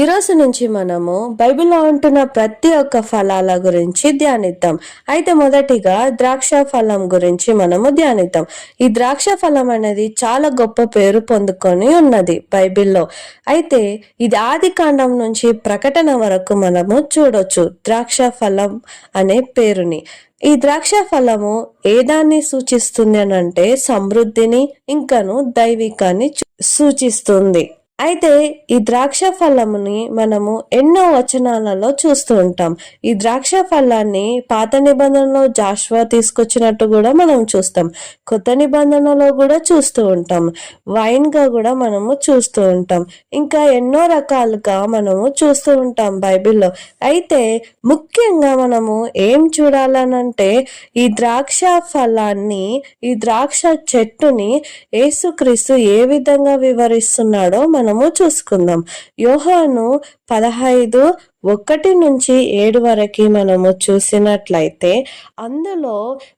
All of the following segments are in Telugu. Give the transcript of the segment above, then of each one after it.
ఈరోజు నుంచి మనము బైబిల్లో ఉంటున్న ప్రతి ఒక్క ఫలాల గురించి ధ్యానిద్దాం. అయితే మొదటిగా ద్రాక్ష ఫలం గురించి మనము ధ్యానిద్దాం. ఈ ద్రాక్ష ఫలం అనేది చాలా గొప్ప పేరు పొందుకొని ఉన్నది బైబిల్లో. అయితే ఇది ఆది కాండం నుంచి ప్రకటన వరకు మనము చూడొచ్చు ద్రాక్ష ఫలం అనే పేరుని. ఈ ద్రాక్ష ఫలము ఏదాన్ని సూచిస్తుంది అని అంటే సమృద్ధిని ఇంకను దైవికాన్ని చూ- సూచిస్తుంది. అయితే ఈ ద్రాక్ష ఫలముని మనము ఎన్నో వచనాలలో చూస్తూ ఉంటాం. ఈ ద్రాక్ష ఫలాన్ని పాత నిబంధనలో జాష్వా తీసుకొచ్చినట్టు కూడా మనం చూస్తాం. కొత్త నిబంధనలో కూడా చూస్తూ ఉంటాం. వైన్గా కూడా మనము చూస్తూ ఉంటాం. ఇంకా ఎన్నో రకాలుగా మనము చూస్తూ ఉంటాం బైబిల్లో. అయితే ముఖ్యంగా మనము ఏం చూడాలనంటే ఈ ద్రాక్ష ఫలాన్ని ఈ ద్రాక్ష చెట్టుని యేసుక్రీస్తు ఏ విధంగా వివరిస్తున్నాడో మనము చూసుకుందాం. యోహాను పదహైదు ఒకటి నుంచి ఏడు వరకు మనము చూసినట్లయితే అందులో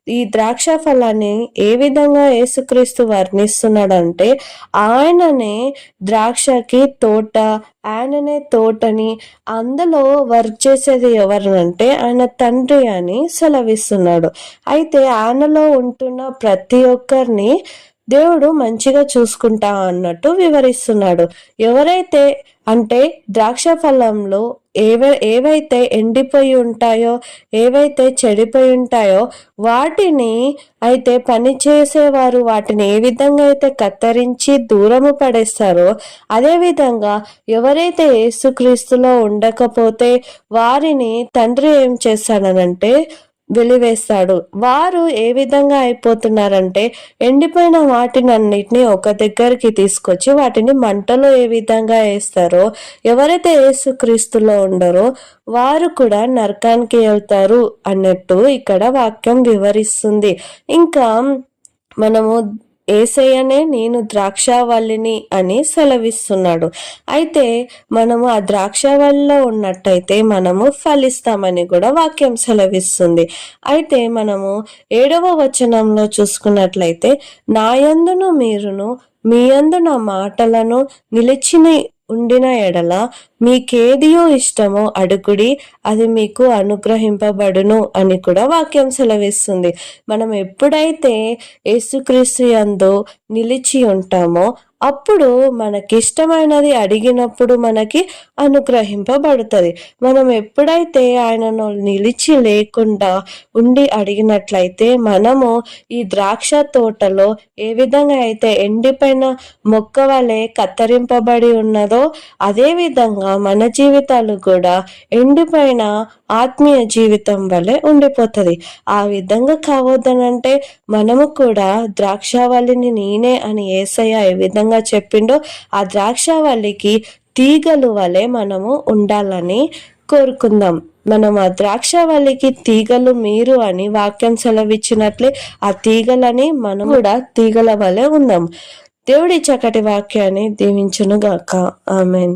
ఈ ద్రాక్ష ఫలాన్ని ఏ విధంగా యేసుక్రీస్తు వర్ణిస్తున్నాడంటే ఆయననే ద్రాక్షకి తోట ఆయననే తోటని అందులో వర్క్ చేసేది ఎవరనంటే ఆయన తండ్రి అని సెలవిస్తున్నాడు. అయితే ఆయనలో ఉంటున్న ప్రతి ఒక్కరిని దేవుడు మంచిగా చూసుకుంటా అన్నట్టు వివరిస్తున్నాడు. ఎవరైతే అంటే ద్రాక్ష ఫలంలో ఏవై ఏవైతే ఎండిపోయి ఉంటాయో ఏవైతే చెడిపోయి ఉంటాయో వాటిని అయితే పని చేసేవారు వాటిని ఏ విధంగా అయితే కత్తిరించి దూరము పడేస్తారో అదేవిధంగా ఎవరైతే యేసుక్రీస్తులో ఉండకపోతే వారిని తండ్రి ఏం చేస్తాడనంటే వెలివేస్తాడు. వారు ఏ విధంగా అయిపోతున్నారంటే ఎండిపోయిన వాటినన్నిటిని ఒక దగ్గరికి తీసుకొచ్చి వాటిని మంటలో ఏ విధంగా వేస్తారో ఎవరైతే యేసుక్రీస్తులో ఉండరో వారు కూడా నరకానికి వెళ్తారు అన్నట్టు ఇక్కడ వాక్యం వివరిస్తుంది. ఇంకా మనము ఏసయ్యనే నేను ద్రాక్షావల్లిని అని సెలవిస్తున్నాడు. అయితే మనము ఆ ద్రాక్షావల్లిలో ఉన్నట్టయితే మనము ఫలిస్తామని కూడా వాక్యం సెలవిస్తుంది. అయితే మనము ఏడవ వచనంలో చూసుకున్నట్లయితే నాయందును మీరును మీ యందు నా మాటలను నిలిచిన ఉండిన ఎడల మీకేదియో ఇష్టమో అడుగుడి అది మీకు అనుగ్రహింపబడును అని కూడా వాక్యం సెలవిస్తుంది. మనం ఎప్పుడైతే యేసుక్రీస్తు యందు నిలిచి ఉంటామో అప్పుడు మనకిష్టమైనది అడిగినప్పుడు మనకి అనుగ్రహింపబడుతుంది. మనం ఎప్పుడైతే ఆయనను నిలిచి లేకుండా ఉండి అడిగినట్లయితే మనము ఈ ద్రాక్ష తోటలో ఏ విధంగా అయితే ఎండిపోయిన మొక్క వలె కత్తిరింపబడి ఉన్నదో అదే విధంగా మన జీవితాలు కూడా ఎండిపోయిన ఆత్మీయ జీవితం వలె ఉండిపోతుంది. ఆ విధంగా కావద్దనంటే మనము కూడా ద్రాక్షావళిని నేనే అని ఏసయ్య ఏ విధంగా చెప్పిండో ఆ ద్రాక్షావళికి తీగలు వలె మనము ఉండాలని కోరుకుందాం. మనం ఆ ద్రాక్షావళికి తీగలు మీరు అని వాక్యం సెలవిచ్చినట్లే ఆ తీగలని మనం కూడా తీగల వలె ఉందాం. దేవుడి చక్కటి వాక్యాన్ని దీవించునుగాక. ఆమెన్.